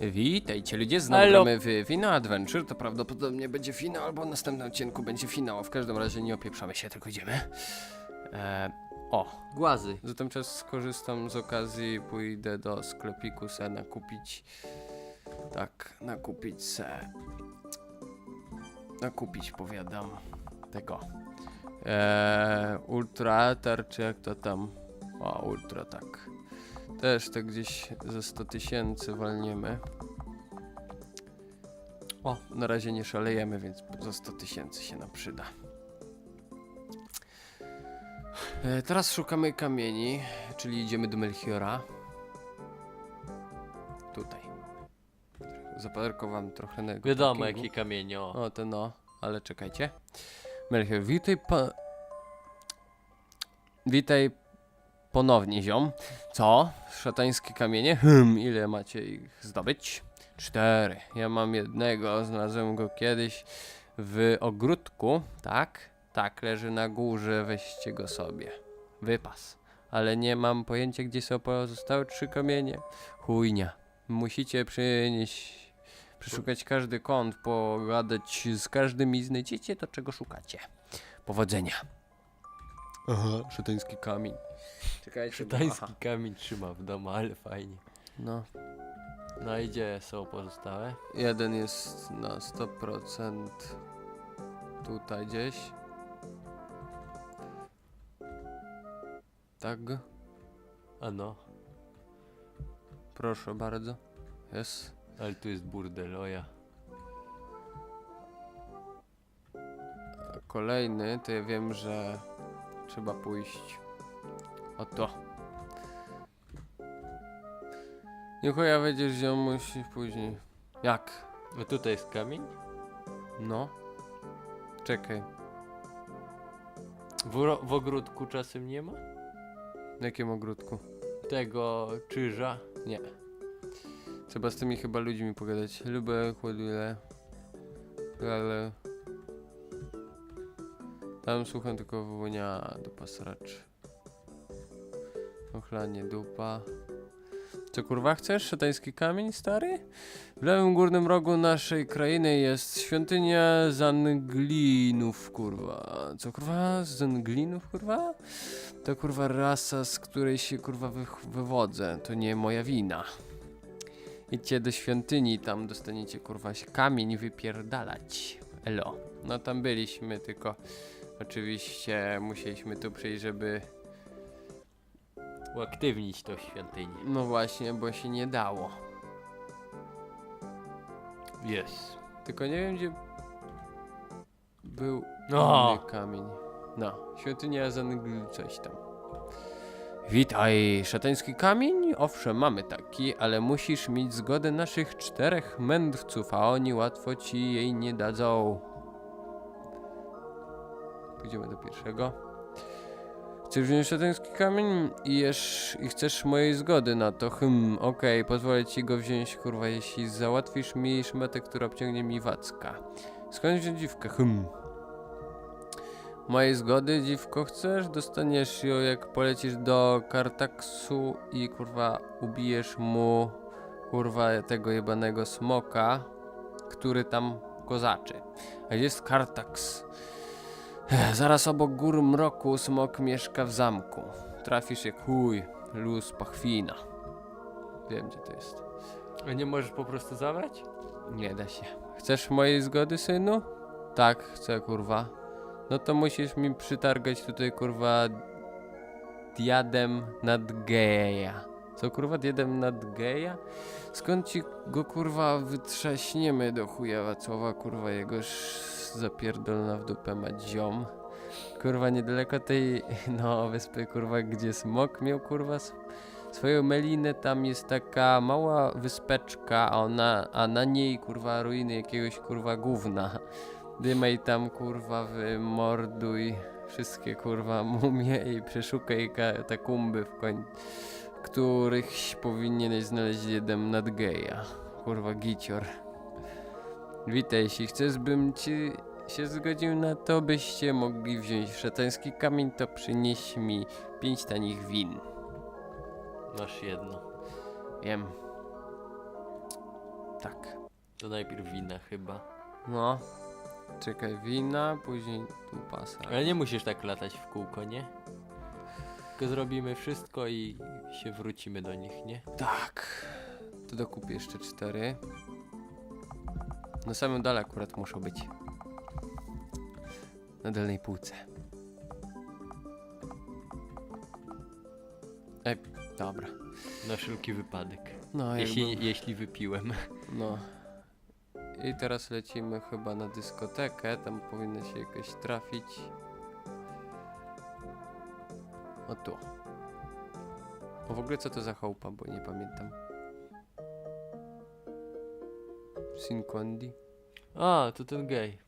Witajcie ludzie, znowu Halo. gramy w Final Adventure, to prawdopodobnie będzie finał, albo w następnym odcinku będzie finał, w każdym razie nie opieprzamy się, tylko idziemy. E, o, Głazy. zatem czas skorzystam z okazji, pójdę do sklepiku se nakupić, tak, nakupić se, nakupić powiadam, tego, e, Ultra czy jak to tam, o, Ultra, tak. Też to gdzieś ze 100 tysięcy walniemy. O, na razie nie szalejemy, więc za 100 tysięcy się nam przyda. E, teraz szukamy kamieni, czyli idziemy do Melchiora. Tutaj. Zaparkowałem trochę na jego Wiadomo parkingu. jakie kamienie, o. O, to no, ale czekajcie. Melchior, witaj pa... Witaj ponownie, ziom. Co? Szatańskie kamienie? Hmm, ile macie ich zdobyć? Cztery. Ja mam jednego, znalazłem go kiedyś w ogródku, tak? Tak, leży na górze, weźcie go sobie. Wypas. Ale nie mam pojęcia, gdzie są pozostałe trzy kamienie. Chujnia. Musicie przynieść przeszukać każdy kąt, pogadać z każdym i znajdziecie to, czego szukacie. Powodzenia. Aha, szatański kamień. Czekajcie. bo- aha, kamień trzyma w domu, ale fajnie. No, No i gdzie są pozostałe? jeden jest na 100% tutaj gdzieś. Tak, A no, proszę bardzo. Jest. ale tu jest burdeloja. A Kolejny, to ja wiem, że trzeba pójść o to. Nie chuja będziesz ziomuś później. Jak? No tutaj jest kamień? No. Czekaj. W, ro- w ogródku czasem nie ma? W jakim ogródku? Tego czyża? Nie. Trzeba z tymi chyba ludźmi pogadać. Lubię chłodyle. Ale... Tam słucham tylko wołania do pasraczy. Ochlanie dupa. Co kurwa chcesz? Szatański kamień stary? W lewym górnym rogu naszej krainy jest świątynia Zanglinów, kurwa. Co kurwa? Zanglinów, kurwa? To kurwa rasa, z której się kurwa wy wywodzę. To nie moja wina. Idźcie do świątyni, tam dostaniecie kurwa się kamień wypierdalać. Elo. No tam byliśmy, tylko oczywiście musieliśmy tu przyjść, żeby... Uaktywnić to świątynię. No właśnie, bo się nie dało. Jest. Tylko nie wiem, gdzie był O! inny kamień. No, świątynia Zangl coś tam. Witaj, szatański kamień? Owszem, mamy taki, ale musisz mieć zgodę naszych czterech mędrców, a oni łatwo ci jej nie dadzą. Pójdziemy do pierwszego. Chcesz wziąć szatański kamień i, jesz, i chcesz mojej zgody na to? Hm, okej, pozwolę ci go wziąć, kurwa, jeśli załatwisz mi szmatę, która obciągnie mi wacka. Skąd wziąć dziwkę? Hm. Mojej zgody, dziwko, chcesz? Dostaniesz ją, jak polecisz do Kartaksu i kurwa ubijesz mu kurwa tego jebanego smoka, który tam kozaczy. A gdzie jest Kartaks? Zaraz obok gór mroku smok mieszka w zamku. Trafisz jak chuj, luz pachwina. Wiem gdzie to jest. A nie możesz po prostu zabrać? Nie da się. Chcesz mojej zgody, synu? Tak, chcę, kurwa. No to musisz mi przytargać tutaj, kurwa, diadem nad geja. Co, kurwa, diadem nad geja? Skąd ci go, kurwa, wytrzaśniemy do chuja Wacława, kurwa, jegoż zapierdolona w dupę ma ziom. Kurwa, niedaleko tej, no, wyspy, kurwa, gdzie smok miał, kurwa, swoją melinę, tam jest taka mała wyspeczka, a, ona, a na niej kurwa ruiny jakiegoś kurwa gówna. Dymaj tam kurwa wymorduj wszystkie kurwa mumie i przeszukaj katakumby w koń, w których powinieneś znaleźć jeden nadgeja. Kurwa gicior. Witaj, jeśli chcesz bym ci się zgodził na to, byście mogli wziąć szatański kamień, to przynieś mi pięć tanich win. Masz jedno. Wiem. Tak. To najpierw wina chyba. No. Czekaj, wina, później tu pasa. Ale nie musisz tak latać w kółko, nie? Tylko zrobimy wszystko i się wrócimy do nich, nie? Tak. To dokupię jeszcze cztery. Na samym dole akurat muszą być. Na dolnej półce. Ej, dobra. Na wszelki wypadek. No, Jeśli, jakby- jeśli wypiłem. No. I teraz lecimy chyba na dyskotekę. Tam powinno się jakoś trafić. O tu. O w ogóle co to za chałupa, bo nie pamiętam. Sinkondi? A, to ten gej.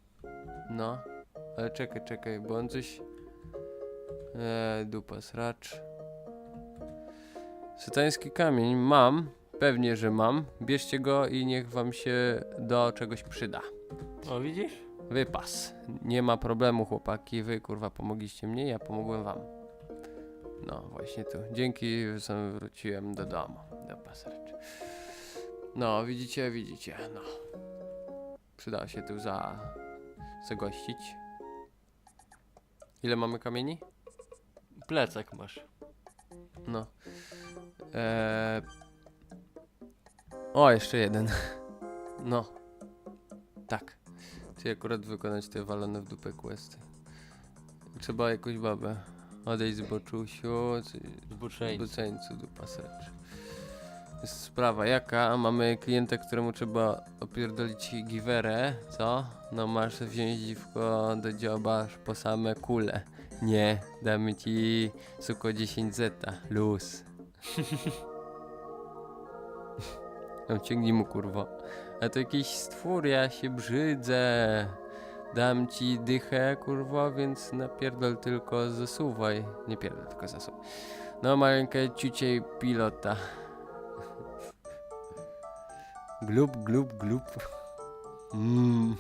No. Ale czekaj, czekaj, bo on coś... Eee, dupa sracz. Satański kamień mam. Pewnie, że mam. Bierzcie go i niech wam się do czegoś przyda. O, widzisz? Wypas. Nie ma problemu, chłopaki. Wy kurwa pomogliście mnie, ja pomogłem wam. No, właśnie tu. Dzięki, sam wróciłem do domu. Do pasarczy. No, widzicie, widzicie, no. Przydało się tu za... zagościć. Ile mamy kamieni? Plecak masz. No. Eee... O, jeszcze jeden. No. Tak. Czyli akurat wykonać te walone w dupę questy. Trzeba jakąś babę. Odejść z boczusiu. Zboczeńcu. Buceńcu dupa sercz. Sprawa jaka? Mamy klienta, któremu trzeba opierdolić giwerę, co? No masz wziąć dziwko do dzioba po same kule. Nie, damy ci suko 10 zeta, luz. Tam ciągnij mu kurwo. A to jakiś stwór, ja się brzydzę. Dam ci dychę, kurwa, więc napierdol tylko zasuwaj. Nie pierdol, tylko zasuwaj. No, maleńkie ciuciej pilota. Glub, glub, glub. Mmm.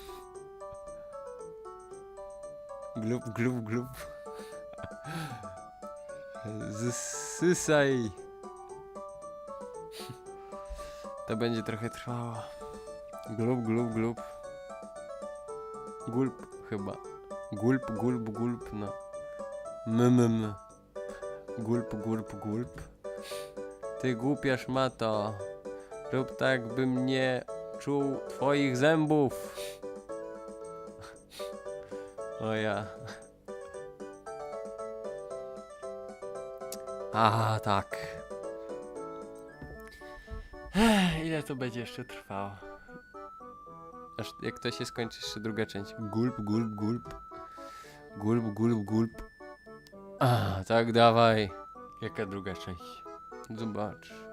Glub, glub, glub. Zsysaj. To będzie trochę trwało. Glub, glub, glub. Gulp chyba. Gulp, gulp, gulp, no. Mmm. Gulp, gulp, gulp. Ty głupia szmato. Rób tak, bym nie czuł twoich zębów. O ja. A, tak. Ile to będzie jeszcze trwało? Aż jak to się skończy jeszcze druga część. Gulp, gulp, gulp. Gulp, gulp, gulp. A, tak, dawaj. Jaka druga część? Zobacz.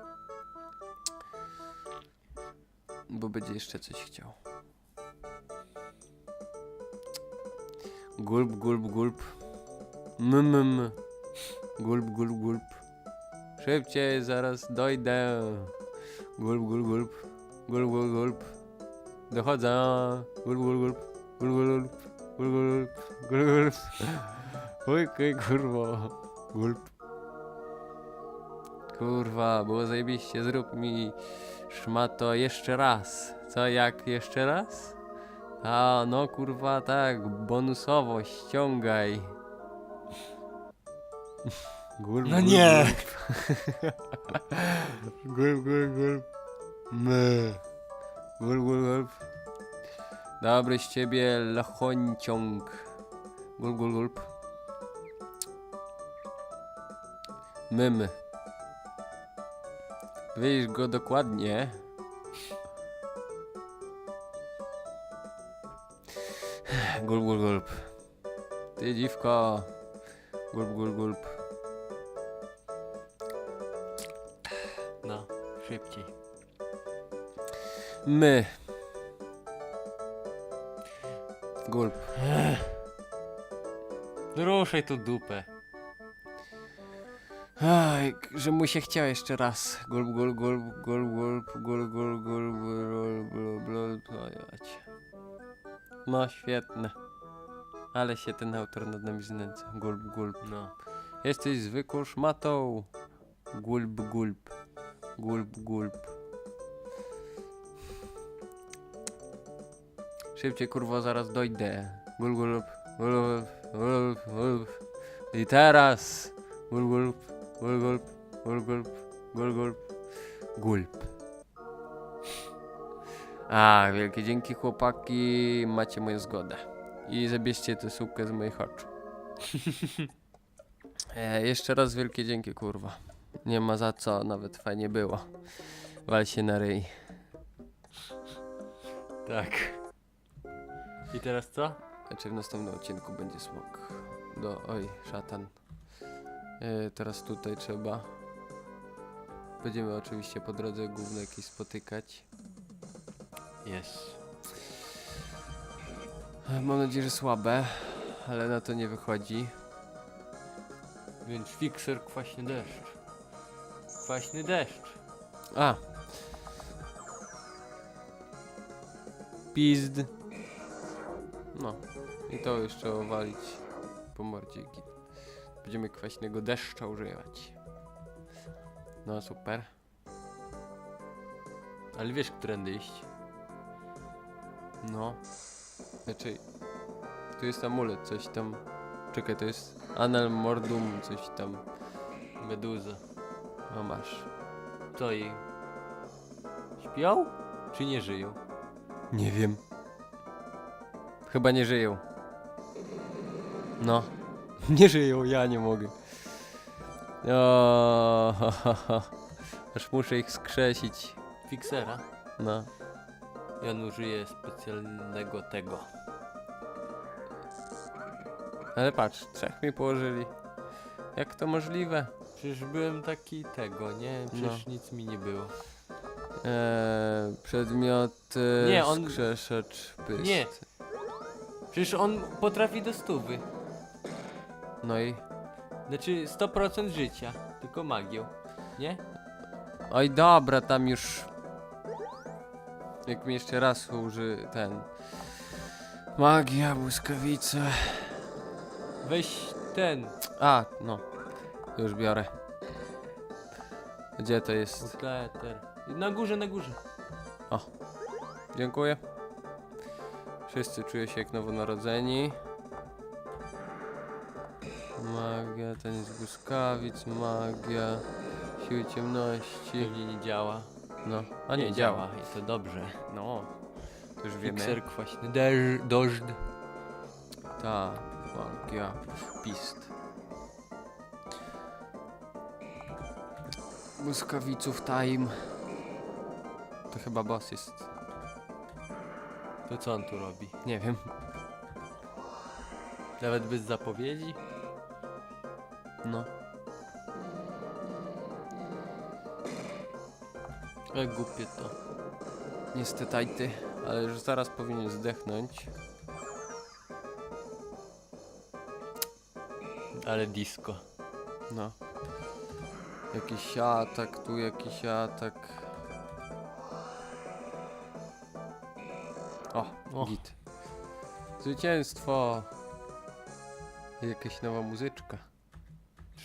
Bo będzie jeszcze coś chciał. Gulp, gulp, gulp. Mm, mm. Gulp, gulp, gulp. Szybciej, zaraz dojdę. Gulp, gulp, gulp. Gulp, gulp, gulp. Dochodzę. Gulp, gulp, gulp. Gulp, gulp, gulp. Gulp, gulp, gulp. Oj, kurwa. Gulp. Kurwa, było zajebiście, zrób mi szmato jeszcze raz. Co, jak jeszcze raz? A, no kurwa, tak, bonusowo, ściągaj. Gulp, No gulp, nie. Gulp. gulp. Me. Gulp, gulp, gulp. Dobry z ciebie lachonciąg. Gulp, gulp, gulp. Mym. Wyjść go dokładnie. Gulp, gulp, gulp. Ty dziwko. Gulp, gulp, gulp. No, szybciej. My. Gulp. Ruszaj tu dupę. Aj, że mu się chciał jeszcze raz. Gulp, gulp, gulp, gulp, gulp, gulp, gulp, gulp, gulp, gulp, gulp. No, świetne. Ale się ten autor nad nami znęca. Gulp, gulp. No. Jesteś zwykłą szmatą. Gulp, gulp. Gulp, gulp. Szybciej kurwa zaraz dojdę. Gul gulp, gulp, gulp, gulp. I teraz. Gul gulp, gul gulp, gulp, gul gulp, gulp. A, wielkie dzięki chłopaki, macie moją zgodę. I zabierzcie tę sukę z moich oczu. e, jeszcze raz wielkie dzięki kurwa. Nie ma za co, nawet fajnie było. Wal się na ryj. Tak. I teraz co? Znaczy w następnym odcinku będzie smok. Do. Oj, szatan. E, teraz tutaj trzeba. Będziemy oczywiście po drodze głównej jakieś spotykać. Jest. Mam nadzieję, że słabe, ale na to nie wychodzi. Więc fikser kwaśny deszcz. Kwaśny deszcz. A! Pizd. No. I to już trzeba walić po mordzie. git. Będziemy kwaśnego deszcza używać. No super. Ale wiesz, którędy iść? No. Znaczy, tu jest amulet, coś tam. Czekaj, to jest Anal Mordum, coś tam. Meduza. No masz. Co i? Śpią? Czy nie żyją? Nie wiem. Chyba nie żyją. No. Nie żyją, ja nie mogę. O, ha, ha, ha. Aż muszę ich skrzesić. Fiksera. No. I on użyje specjalnego tego. Ale patrz, trzech mi położyli. Jak to możliwe? Przecież byłem taki tego, nie? Przecież nic mi nie było. Eee, przedmioty. Nie, on- Skrzeszacz, pyst. Nie. Przecież on potrafi do stówy. No i. Znaczy 100% życia. Tylko magią. Nie? Oj, dobra, tam już. Jak mi jeszcze raz uży ten. Magia, błyskawice. Weź ten. A, no. Już biorę. Gdzie to jest? Na górze, na górze. Dziękuję. Wszyscy czują się jak nowonarodzeni. Magia, taniec błyskawic, magia, siły ciemności. Pewnie nie działa. No, a nie, działa. I to dobrze. No, to już wiemy. Fikser kwaśny deszcz. Dożd. Ta, magia, pist. Błyskawiców time. To chyba boss jest. To co on tu robi? Nie wiem. Nawet bez zapowiedzi? No. Jak głupie to. Niestety, ale już zaraz powinien zdechnąć. Ale disco. No. Jakiś atak, tu jakiś atak. O, O. git. Zwycięstwo! Jakaś nowa muzyczka.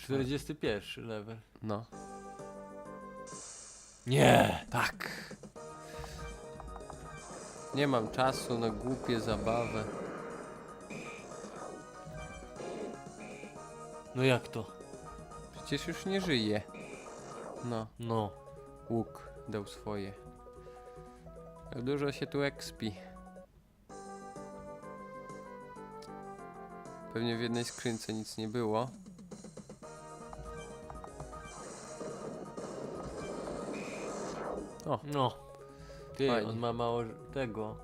41 level. No. Nie! Tak. Nie mam czasu na głupie zabawy. No jak to? Przecież już nie żyje. No, No. łuk dał swoje. Dużo się tu expi. Pewnie w jednej skrzynce nic nie było. O, No. Ty, Fajnie. on ma mało tego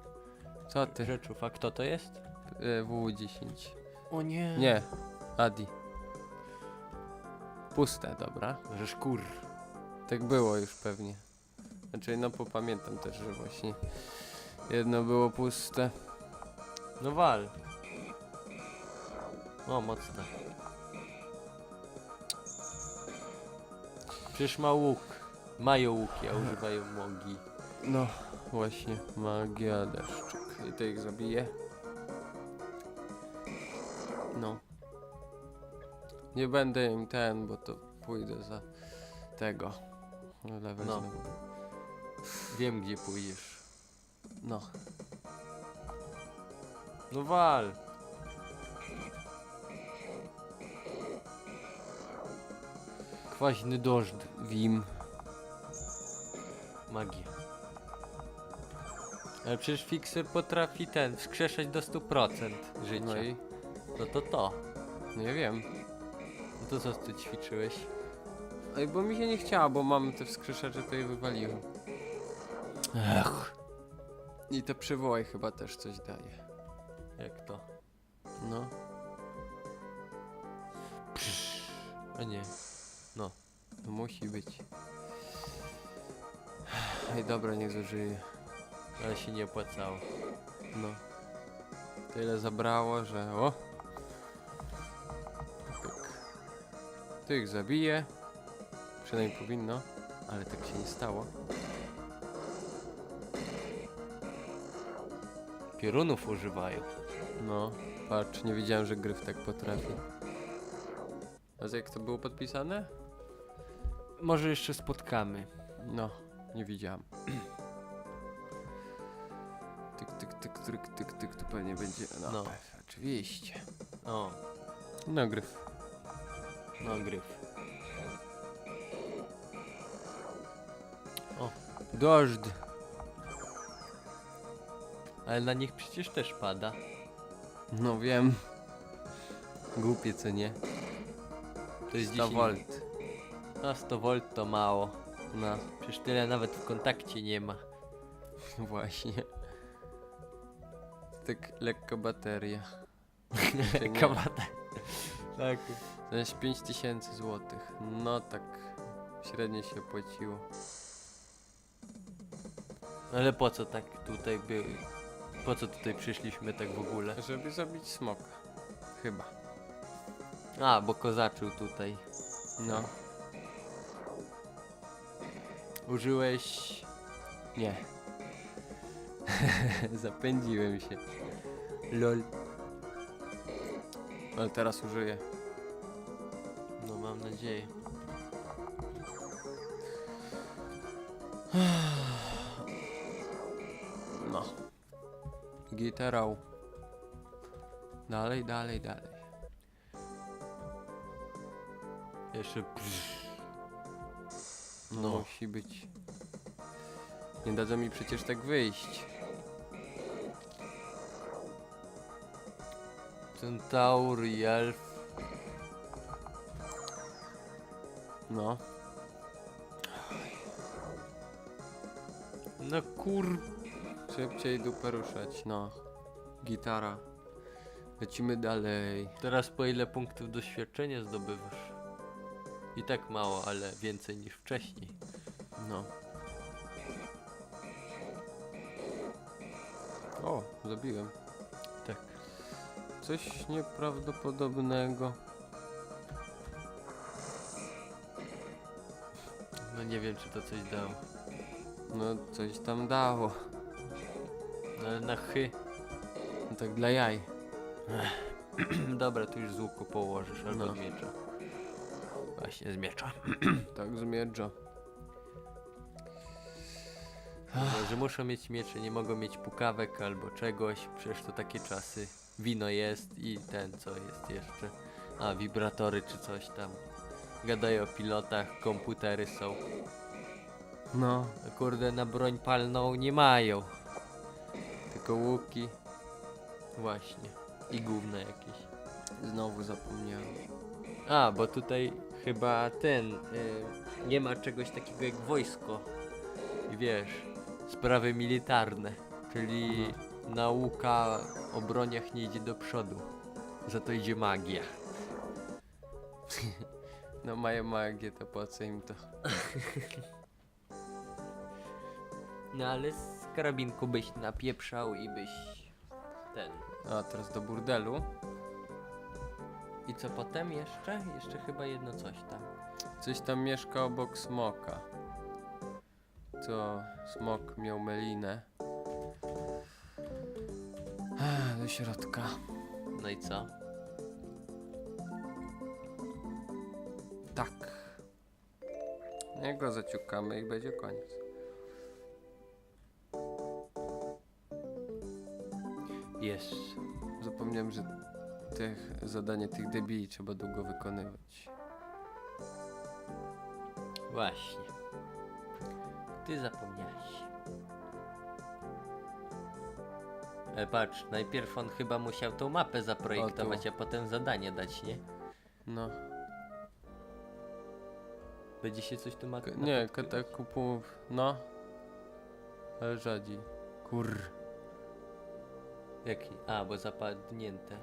co ty? rzeczów. A kto to jest? E, WU10. O nie. Nie, Adi. Puste, dobra. Żeż kur. Tak było już pewnie. Znaczy, no popamiętam też, że właśnie jedno było puste. No wal. O, mocne. Przecież ma łuk. Mają łuki, a używają mogi. No, właśnie, magia deszczyk. I to ich zabije. No. Nie będę im ten, bo to pójdę za tego. Level No. znowu. Wiem gdzie pójdziesz. No. No wal. Kwaśny dożd. Wim. Magia. Ale przecież Fixer potrafi ten, wskrzeszać do 100% życia. No i No to to. nie wiem. No to co ty ćwiczyłeś? Ej, bo mi się nie chciało, bo mam te wskrzeszacze, to je wywaliłem. Ech. I te przywołaj chyba też coś daje. Jak to? No. A nie. No musi być. Ej, dobra, niech zużyje. Ale się nie opłacało. No. Tyle zabrało, że o. Pyk. Tych zabije. Przynajmniej powinno, ale tak się nie stało. Piorunów używają. No, patrz, nie wiedziałem, że gryf tak potrafi. A jak to było podpisane? Może jeszcze spotkamy. No, nie widziałem. Tyk, tyk, tyk, tyk, tyk, tyk, tu pewnie będzie. No, No. pewnie, oczywiście. O, No, gryf. no. Dożd. Ale na nich przecież też pada. No wiem. Głupie, co nie? To jest 100 10 V. A 100 V to mało. No, Przecież tyle nawet w kontakcie nie ma. właśnie. Tak lekko bateria. Nie? Kabata. Tak. Jest 5000 złotych. No tak średnio się opłaciło. Ale po co tak tutaj by... Po co tutaj przyszliśmy tak w ogóle? Żeby zabić smoka. Chyba. A, bo kozaczył tutaj. No. Użyłeś... Nie. Zapędziłem się. Lol. Ale teraz użyję. No mam nadzieję. No. Gitarą. Dalej, dalej, dalej. Jeszcze... No. No. Musi być. Nie dadzą mi przecież tak wyjść. Centaur i elf. No. No kur... Szybciej dupę ruszać, no. Gitara. Lecimy dalej. Teraz po ile punktów doświadczenia zdobywasz? I tak mało, ale więcej niż wcześniej. No. O, zabiłem. Tak. Coś nieprawdopodobnego. No nie wiem, czy to coś dało. No, coś tam dało. No ale na chy. No, tak dla jaj. Dobra, tu już z łuku położysz, albo No. miecza. Właśnie, z miecza. Tak zmierza. No, że muszą mieć miecze, nie mogą mieć pukawek albo czegoś, przecież to takie czasy. Wino jest i ten, co jest jeszcze. A, wibratory czy coś tam. Gadają o pilotach, komputery są. No, A kurde, na broń palną nie mają. tylko łuki. Właśnie. I gówno jakieś. Znowu zapomniałem. A, bo tutaj chyba ten. Y, nie ma czegoś takiego jak wojsko. I wiesz, sprawy militarne. Czyli nauka o broniach nie idzie do przodu. Za to idzie magia. No mają magię, to po co im to? No ale z karabinku byś napieprzał i byś ten. A, teraz do burdelu. I co potem jeszcze? Jeszcze chyba jedno coś tam. Coś tam mieszka obok smoka. Co? Smok miał melinę. Ech, Do środka. No i co? Tak. Jak go zaciukamy i będzie koniec. Jest. zapomniałem, że tych zadanie tych debili trzeba długo wykonywać. Właśnie. Ty zapomniałeś. Ale patrz, najpierw on chyba musiał tą mapę zaprojektować, a potem zadanie dać, nie? No. Będzie się coś tu ma... K- nie, katakumbów. No. Ale rzadziej. Kur. Jaki? A, bo zapadnięte.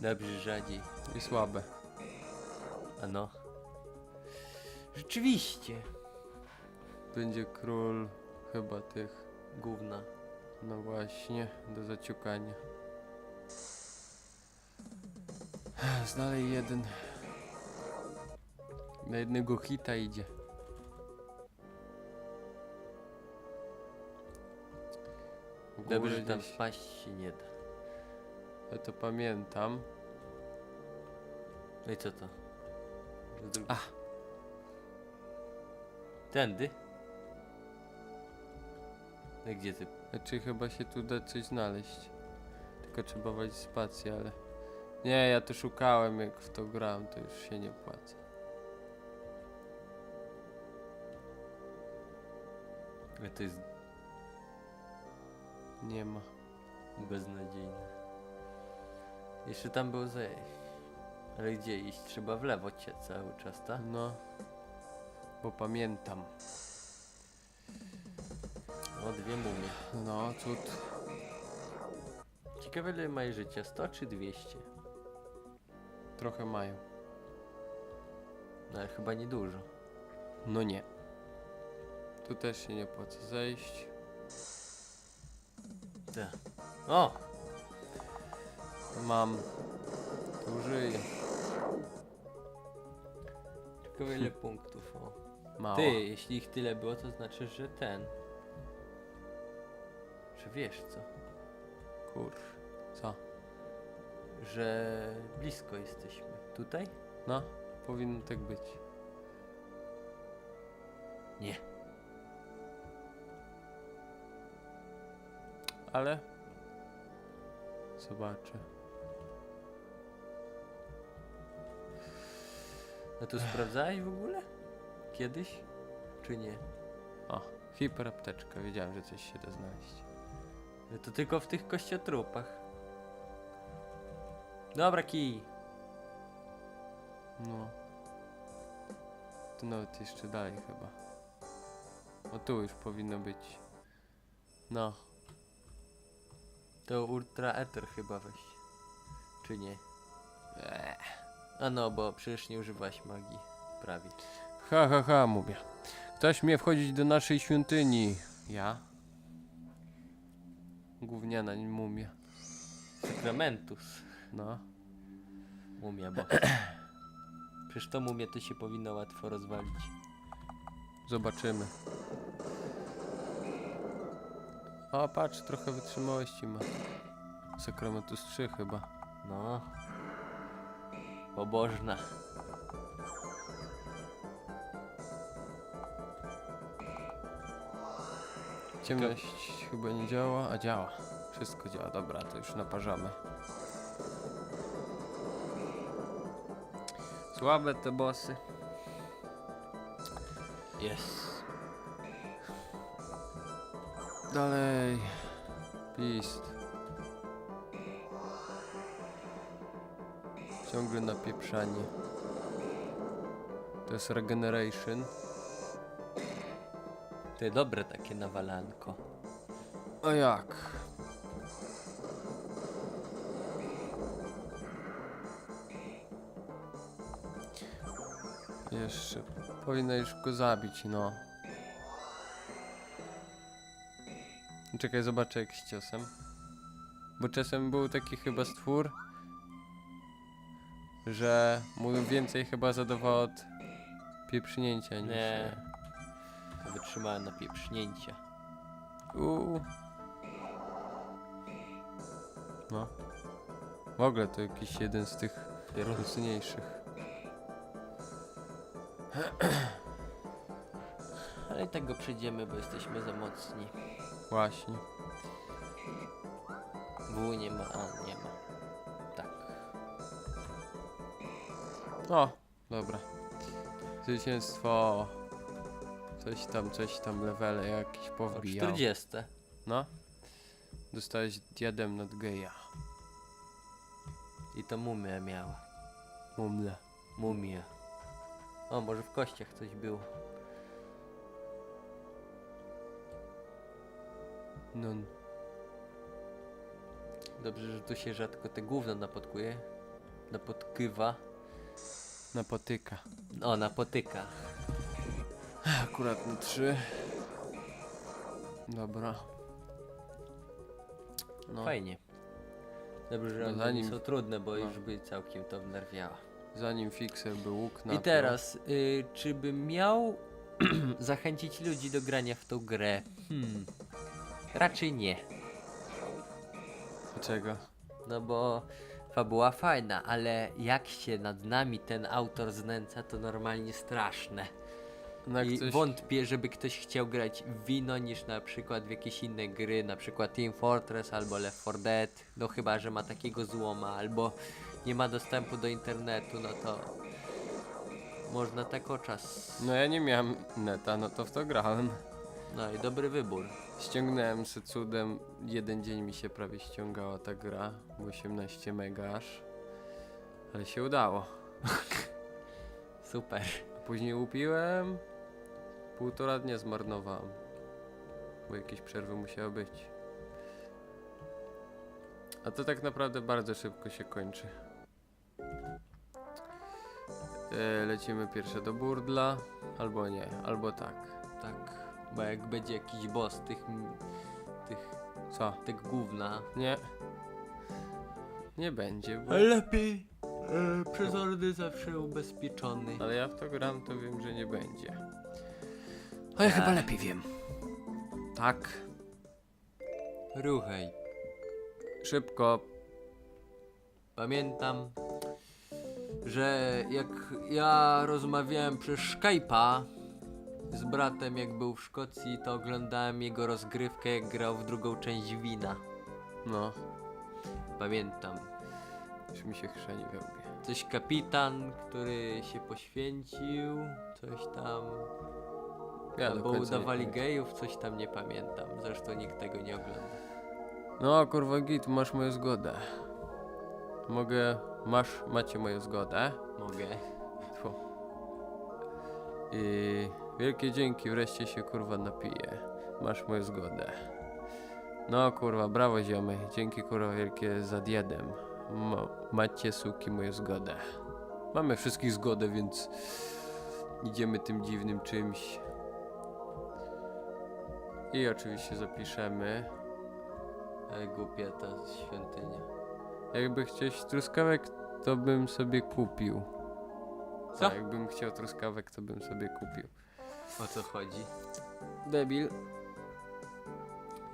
Dobrze, rzadziej. I słabe. A no. Rzeczywiście. Będzie król chyba tych. Gówna. No właśnie, do zaciukania. Dalej jeden. Na jednego hita idzie. Dobrze, że tam gdzieś- wpaść się nie da. Ja to pamiętam. No i co to? Dru- Ach. Tędy? No i gdzie ty? Znaczy chyba się tu da coś znaleźć. Tylko trzeba walić spację, ale... Nie, ja to szukałem jak w to grałem, to już się nie płaca. Ale to jest Nie ma. beznadziejne. Jeszcze tam było zejść. Ale gdzie iść? Trzeba w lewo cię cały czas, tak? No. Bo pamiętam. O, dwie mumie. No, cud. Ciekawe ile mają życia, 100 czy 200? Trochę mają. No ale chyba niedużo. No nie. Tu też się nie płaca zejść. Tak. O! Mam. Tu żyję. Ciekawe ile punktów, o. Mało. Ty, jeśli ich tyle było, to znaczy, że ten. Że wiesz co? Kur. Co? Że blisko jesteśmy. Tutaj? No, powinno tak być. Nie. Ale... Zobaczę. No to sprawdzałeś w ogóle? Kiedyś? Czy nie? O, hiperapteczka. Wiedziałem, że coś się da znaleźć. No to tylko w tych kościotrupach. Dobra, kij. No. Tu nawet jeszcze dalej chyba. O tu już powinno być. No. To Ultra Ether chyba weź. Czy nie? Eee. A no, bo przecież nie używasz magii. Prawie. Ha, ha, ha, mówię. Ktoś mnie wchodzić do naszej świątyni. Ja? Gówniana mumia. Sakramentus. No. Mumia, bo... Przecież to mumie to się powinno łatwo rozwalić. Zobaczymy. O, patrz, trochę wytrzymałości ma. Sakramentus 3 chyba. No. Pobożna. Ciemność chyba nie działa, a działa. Wszystko działa, dobra, to już naparzamy. Słabe te bossy. Jest. Dalej. Pist. Ciągle napieprzanie. To jest regeneration. To dobre takie nawalanko. A jak? Jeszcze powinna już go zabić, no. Czekaj, zobaczę jak z ciosem. Bo czasem był taki chyba stwór, że mu więcej chyba zadawało od pieprznięcia niż... Nie. Wytrzymałem na pieprznięcia. Uuu. No. W ogóle to jakiś jeden z tych mocniejszych. Ale i tak go przejdziemy, bo jesteśmy za mocni. Właśnie. W nie ma, a nie ma. O, dobra. Zwycięstwo. Coś tam, coś tam, levele jakieś O powbijał. 40. No. Dostałeś diadem nad geja. I to mumia miała. Mumle. Mumia. O, może w kościach coś było. No, Dobrze, że tu się rzadko te gówno napotkuje. Napotkywa. Napotyka. O, napotyka. Akurat na trzy. Dobra. No, Fajnie. Dobrze, że No one zanim- są trudne, bo no. już by całkiem to wnerwiała. zanim fixer by łuk I napiął. teraz, y, czy bym miał zachęcić ludzi do grania w tą grę? Hmm. Raczej nie. Dlaczego? No bo fabuła fajna, ale jak się nad nami ten autor znęca, to normalnie straszne. No I coś... wątpię, żeby ktoś chciał grać w wino niż na przykład w jakieś inne gry, na przykład Team Fortress albo Left 4 Dead, no chyba, że ma takiego złoma, albo nie ma dostępu do internetu, no to można tak o czas. No ja nie miałem neta, no to w to grałem. No i dobry wybór. Ściągnąłem se cudem, jeden dzień mi się prawie ściągała ta gra, bo 18 mega aż. Ale się udało. Super. Później upiłem, półtora dnia zmarnowałem. Bo jakieś przerwy musiały być. A to tak naprawdę bardzo szybko się kończy. E, lecimy pierwsze do burdla, albo nie, albo tak. Tak. Bo jak będzie jakiś boss tych, tych, Co? tych gówna. Nie. Nie będzie, bo... Lepiej e, przezorny zawsze ubezpieczony. Ale ja w to gram, to wiem, że nie będzie. A ja chyba lepiej wiem. Tak. Ruchaj. Szybko. Pamiętam, że jak ja rozmawiałem przez Skype'a z bratem, jak był w Szkocji, to oglądałem jego rozgrywkę, jak grał w drugą część wina. No, Pamiętam. już mi się chrzeni we łbie. Coś kapitan, który się poświęcił, coś tam. Ja do Albo końca nie udawali pamiętam. gejów, coś tam nie pamiętam. Zresztą nikt tego nie ogląda. No, kurwa git, masz moją zgodę. Mogę... Masz, macie moją zgodę. Mogę. Tfu. I wielkie dzięki, wreszcie się kurwa napiję. Masz moją zgodę. No kurwa, brawo ziomy. Dzięki kurwa wielkie za diadem. Ma, macie suki moją zgodę. Mamy wszystkich zgodę, więc idziemy tym dziwnym czymś. I oczywiście zapiszemy. Ale głupia ta świątynia. Jakby chcieć truskawek, to bym sobie kupił. Co? A jakbym chciał truskawek, to bym sobie kupił. O co chodzi? Debil.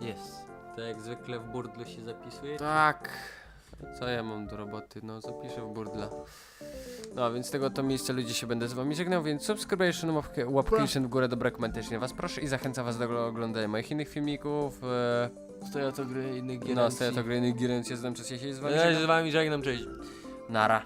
Jest. To jak zwykle w burdlu się zapisuje? Tak. Co ja mam do roboty? No, zapiszę w burdla. No, więc z tego to miejsca ludzie się będę z wami żegnał, więc subskrybujcie, łapkę, łapkę w górę, dobra komentarz, was proszę i zachęcam was do oglądania moich innych filmików. E, Stoja to gry innych gier. no, tej to gry innych gier, więc ja znam czas się z wami Ja się z wami żegnam, cześć. Nara.